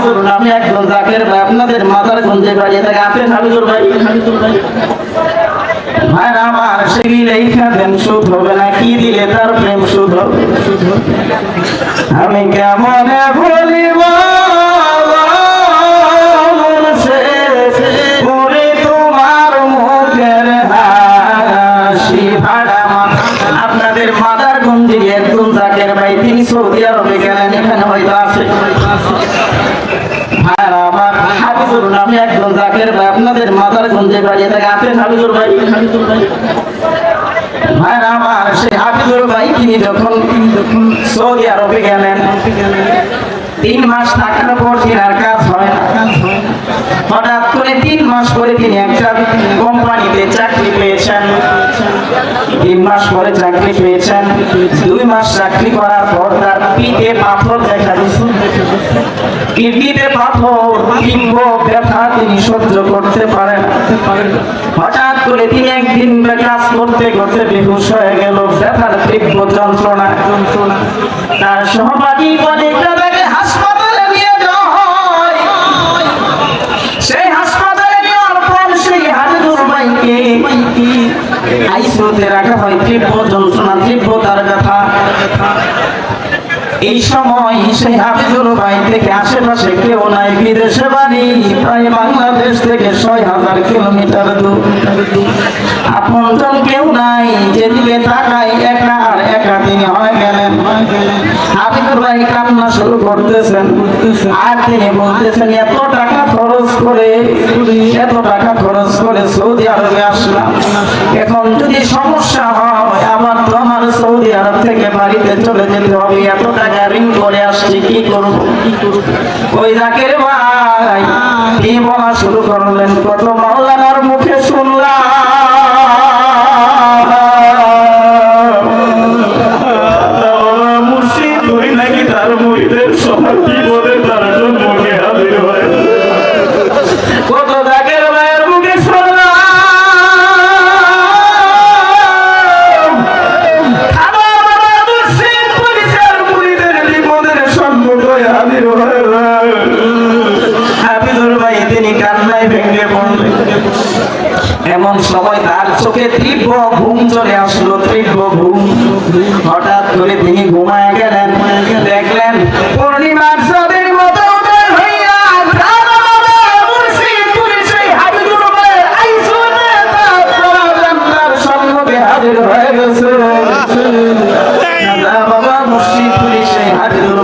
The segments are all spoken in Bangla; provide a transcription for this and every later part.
হাফিজুর নামে একজন জাকের ভাই, আপনাদের মাথার গঞ্জে বাড়িয়ে থাকে আছেন হাফিজুর ভাই হাফিজুর ভাই। ভাই আমার সেগিল এই খাবেন সুদ হবে না, কি দিলে তার প্রেম সুদ হবে? আমি কেমনে সে হাসি আপনাদের মাদার গঞ্জি একজন ভাই, তিনি সৌদি আরবে গেলেন, এখানে হয়তো আছে। আর আমার হাফিজুর নামে একজন জাকের ভাই আপনাদের মাদার গঞ্জে বাড়িয়ে থাকে। আছেন হাফিজুর ভাই? হাফিজুর ভাই। ভাইরা আমার সেই হাফিজুর ভাই তিনি যখন তিনি যখন সৌদি আরবে গেলেন তিন মাস থাকার পর তিনার কাজ হয় না। হঠাৎ করে তিন মাস পরে তিনি একটা কোম্পানিতে চাকরি পেয়েছেন। তিন মাস পরে চাকরি পেয়েছেন। দুই মাস চাকরি করার পর তার পিঠে পাথর দেখা কিডনিতে পাথর ব্যথা তিনি সহ্য করতে পারেন। হঠাৎ করে তিনি একদিন কাজ করতে করতে বেহুশ হয়ে গেল। ব্যথার তীব্র যন্ত্রণা যন্ত্রণা তার সহপাঠী বলে আইসিউতে রাখা হয় তীব্র যন্ত্রণা তীব্র তার ব্যথা এই সময় সেই হাবিজুর ভাই থেকে আশেপাশে কেউ নাই, বিদেশে বাড়ি, প্রায় বাংলাদেশ থেকে ছয় হাজার কিলোমিটার দূর। আপনজন কেউ নাই, যেদিকে তাকাই একা আর একা তিনি হয়ে গেলেন। হাবিজুর ভাই কান্না শুরু করতেছেন। আর তিনি বলতেছেন, এত টাকা করে এত টাকা খরচ করে সৌদি আরবে আসলাম। এখন যদি সমস্যা হয়, আমার তো আমার সৌদি আরব থেকে বাড়িতে চলে যেতে হবে। এত টাকা ঋণ করে আসছি, কি করব ওই জাকের ভাই? কি বলা শুরু করলেন? কত হাজির হয় হাবিজুর ভাই। তিনি কান্নায় ভেঙে পড়লেন এমন সময় তার চোখে তীব্র ঘুম চলে আসলো তীব্র ঘুম। হঠাৎ করে তিনি ঘুমায় গেলেন দেখলেন পূর্ণিমার চাঁদের মতো উদয় হইয়া প্রাণ বাবা মুর্শিদ পুলিশে হাবিজুর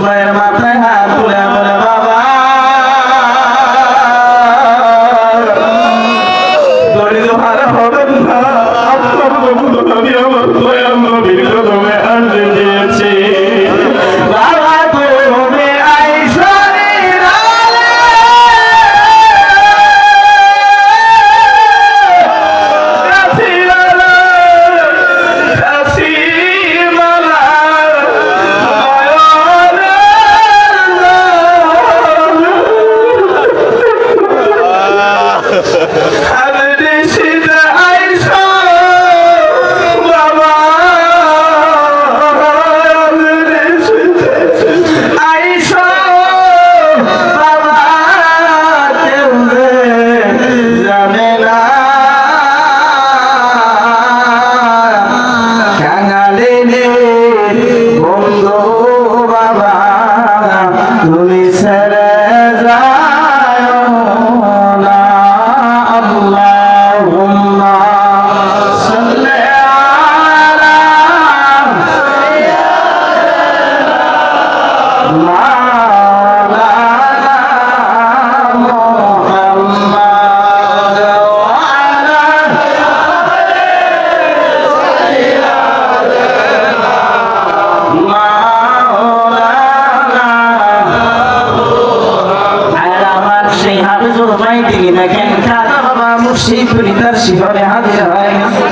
সেই হাফিজুর দেখেন খাজা বাবা মুর্শিদ তার শিহরে হাজির হয়ে। গেছে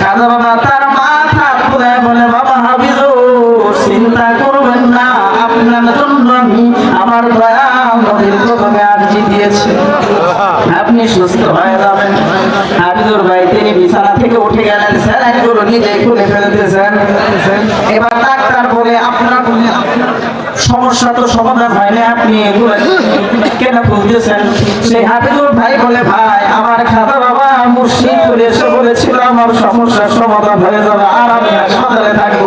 খাজা বাবা তার মাথা খুলে বলে বাবা হাফিজুর চিন্তা করবেন না আপনার জন্য আমি আমার দয়া নদীর কদমে আর্জি দিয়েছি আপনি সুস্থ হয়ে যাবেন। হাফিজুর ভাই তিনি বিছানা থেকে উঠে গেলেন স্যালাইনগুলো নিজে খুলে ফেলতেছেন এবার ডাক্তার বলে আপনার সমস্যা তো সমাধান হয় না আপনি কেন বুঝতেছেন সেই হাফিজুর ভাই বলে, ভাই, আমার খাতা বাবা মুর্শিদ করে এসে বলেছিল, আমার সমস্যার সমাধান হয়ে যাবে, আর আমি হাসপাতালে থাকব।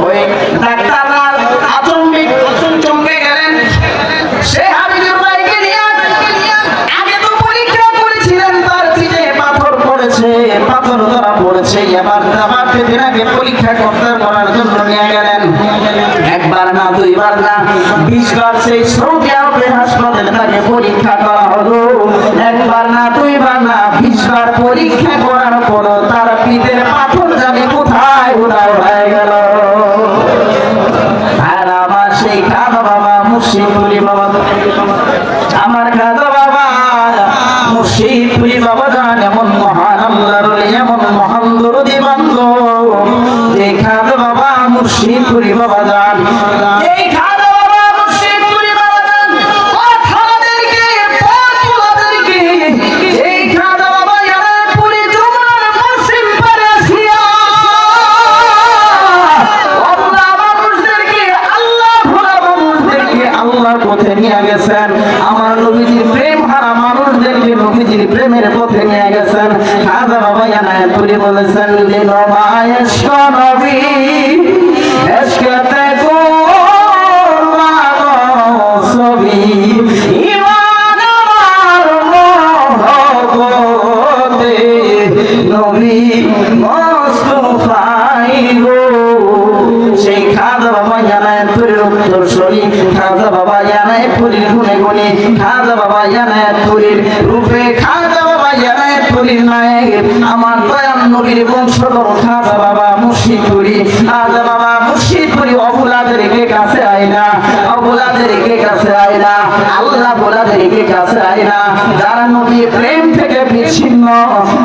পরীক্ষা পাথর ধরা পড়েছে। এবার সেদিন আগে পরীক্ষা করতে, করার জন্য নিয়ে গেলেন। একবার না, দুইবার না বিশ বার সেই সৌদি আরবের হাসপাতালে তাকে পরীক্ষা করা হলো। একবার না, দুইবার না বিশ বার পরীক্ষা করার পরও তার পিঠের পাথর জানি কোথায়? উদাও হয়ে গেল। আর আমার সেই খাদা বাবা, মুর্শিদপুরি বাবা। আমার খাদা বাবা, মুর্শিদপুরি বাবা জান, এমন মহান আল্লাহর এমন মহান দরদি বাবা মুর্শিদপুরি বাবা জান এই খাদা বাবা মুর্শিদপুরি বাবা জান কথাদেরকে পথগুলোদেরকে এই খাদা বাবা ইয়ারা পুরি যমুনার পশ্চিম পারে আসিয়া আল্লাহ মানুষদেরকে, আল্লাহ ভোলা মানুষদেরকে আল্লাহর পথে নিয়ে গেছেন। বলেছেন, যে নবায় নবী গুনে খাজা বাবা জানায় তুরির রূপে খাজা বাবা জানায় তুরির নায়ক আমার দয়াল নবীর বংশধর খাজা বাবা, মুর্শিদপুরি খাজা বাবা, মুর্শিদপুরি, অবুলাদের কে কাছে আইনা অবুলাদের কে কাছে আইনা আল্লাহ বোলাদের কে কাছে আইনা যারা নবীর প্রেম থেকে বিচ্ছিন্ন,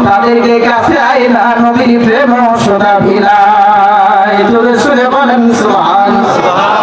তাদেরকে কাছে আইনা নবীর প্রেম সদা ভিলাই তোরে শুনে বলেন, সুবহান সুবহান